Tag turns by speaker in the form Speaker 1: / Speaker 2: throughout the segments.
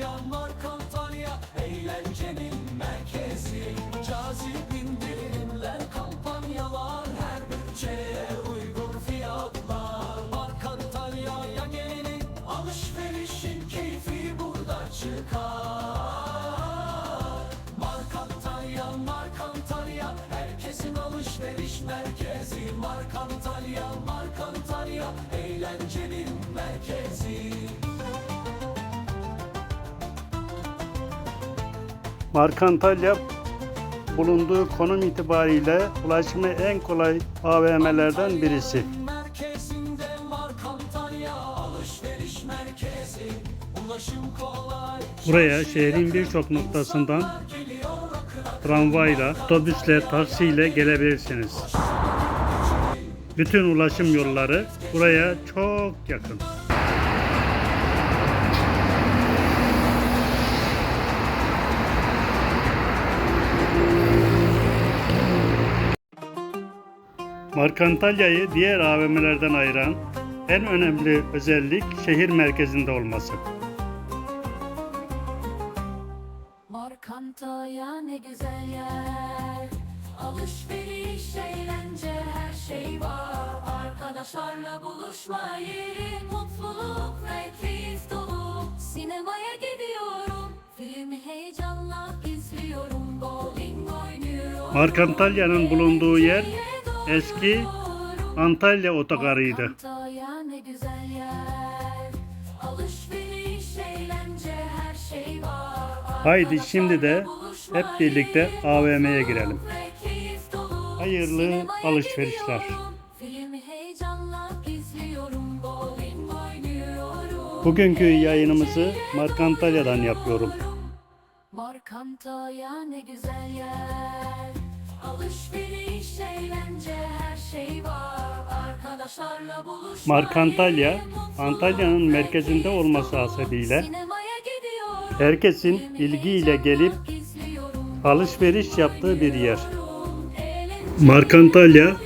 Speaker 1: Myanmar Kantalya eğlencenin merkezi. Cazip indirimler kampanyalar her bütçeye uygun fiyatlar. Var Kantalya'ya gelin alışverişin keyfi burada çıkar. Markantalya, Markantalya Herkesin alışveriş merkezi. Markantalya, Markantalya Eğlencenin merkezi.
Speaker 2: Mark Antalya bulunduğu konum itibariyle ulaşımı en kolay AVM'lerden birisi.
Speaker 1: Buraya şehrin birçok
Speaker 2: noktasından tramvayla, otobüsle, taksiyle gelebilirsiniz. Bütün ulaşım yolları buraya çok yakın. Markantalya'yı diğer AVM'lerden ayıran en önemli özellik şehir merkezinde olması.
Speaker 1: Markantaya ne güzel yer. Alışveriş, eğlence her şey var. Arkadaşlarla buluşma yeri Mutluluk ve keyif dolu. Sinemaya gidiyorum Filmi heyecanla izliyorum. Bowling oynuyorum.
Speaker 2: Markantalya'nın bulunduğu yer eski Antalya otogarıydı.
Speaker 1: Markantaya ne güzel yer Alışveriş, eğlence her şey var Haydi şimdi de hep
Speaker 2: birlikte AVM'ye girelim. Hayırlı alışverişler. Bugünkü yayınımızı Markantalya'dan yapıyorum.
Speaker 1: Markantaya ne güzel yer. Alışveriş, eğlence her şey var. Arkadaşlarla buluşma Markantalya,
Speaker 2: Antalya'nın merkezinde olması hasebiyle herkesin ilgiyle gelip alışveriş yaptığı bir yer. Markantalya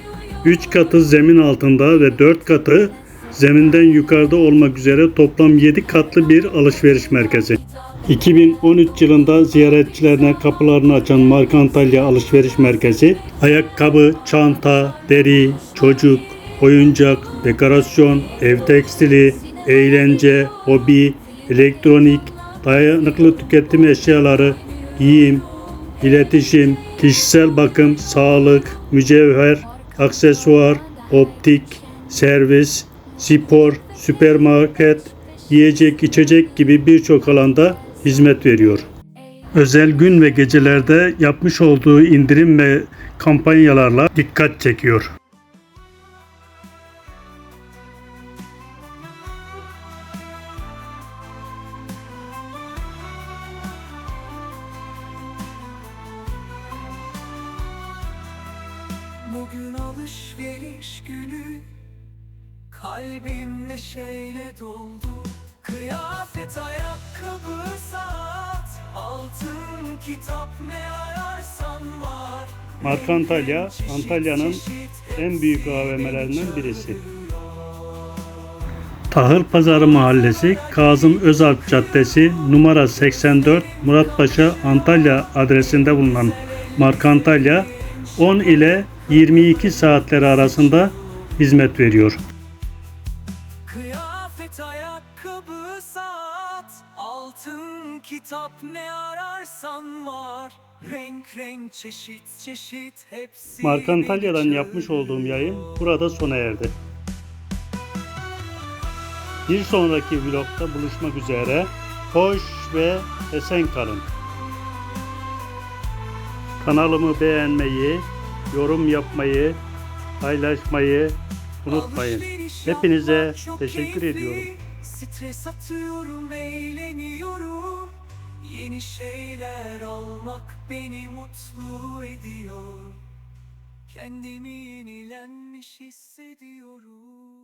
Speaker 2: 3 katı zemin altında ve 4 katı zeminden yukarıda olmak üzere toplam 7 katlı bir alışveriş merkezi. 2013 yılında ziyaretçilerine kapılarını açan Markantalya Alışveriş Merkezi, ayakkabı, çanta, deri, çocuk, oyuncak, dekorasyon, ev tekstili, eğlence, hobi, elektronik, dayanıklı tüketim eşyaları, giyim, iletişim, kişisel bakım, sağlık, mücevher, aksesuar, optik, servis, spor, süpermarket, yiyecek, içecek gibi birçok alanda hizmet veriyor. Özel gün ve gecelerde yapmış olduğu indirim ve kampanyalarla dikkat çekiyor.
Speaker 1: Bugün alışveriş günü Kalbim neşeyle doldu Kıyafet, ayakkabı, saat Altın, kitap ne ararsan var
Speaker 2: Markantalya, Çeşit Antalya'nın en büyük AVM'lerinden birisi. Tahıl Pazarı Mahallesi, Kazım Özalp Caddesi, numara 84, Muratpaşa, Antalya adresinde bulunan Markantalya, 10 ile 22 saatleri arasında hizmet veriyor.
Speaker 1: Kitap ne ararsan var Renk renk çeşit çeşit hepsi Markantalya'dan beni yapmış
Speaker 2: olduğum yayın burada sona erdi. Bir sonraki vlogda buluşmak üzere. Hoş ve esen kalın. Kanalımı beğenmeyi, yorum yapmayı, paylaşmayı unutmayın.
Speaker 1: Hepinize teşekkür keyifli. ediyorum. Stres atıyorum, eğleniyorum. Yeni şeyler almak beni mutlu ediyor. Kendimi yenilenmiş hissediyorum.